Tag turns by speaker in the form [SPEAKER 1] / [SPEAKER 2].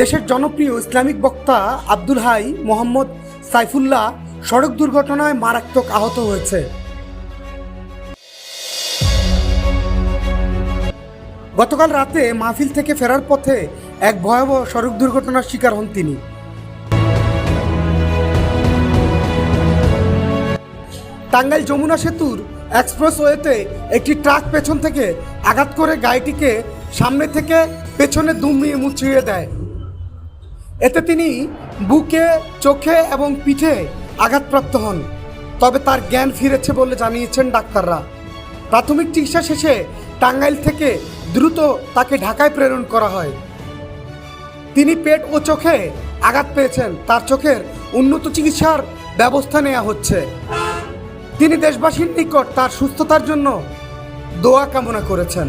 [SPEAKER 1] দেশের জনপ্রিয় ইসলামিক বক্তা আব্দুল হাই মোহাম্মদ সাইফুল্লাহ সড়ক দুর্ঘটনায় মারাত্মক আহত হয়েছে। গতকাল রাতে মাহফিল থেকে ফেরার পথে এক ভয়াবহ সড়ক দুর্ঘটনার শিকার হন তিনি। টাঙ্গাইল যমুনা সেতুর এক্সপ্রেসওয়েতে একটি ট্রাক পেছন থেকে আঘাত করে গাড়িটিকে সামনে থেকে পেছনে দুমড়িয়ে মুচড়িয়ে দেয়। এতে তিনি বুকে, চোখে এবং পিঠে আঘাতপ্রাপ্ত হন। তবে তার জ্ঞান ফিরেছে বলে জানিয়েছেন ডাক্তাররা। প্রাথমিক চিকিৎসা শেষে টাঙ্গাইল থেকে দ্রুত তাকে ঢাকায় প্রেরণ করা হয়। তিনি পেট ও চোখে আঘাত পেয়েছেন। তার চোখের উন্নত চিকিৎসার ব্যবস্থা নেওয়া হচ্ছে। তিনি দেশবাসীর নিকট তার সুস্থতার জন্য দোয়া কামনা করেছেন।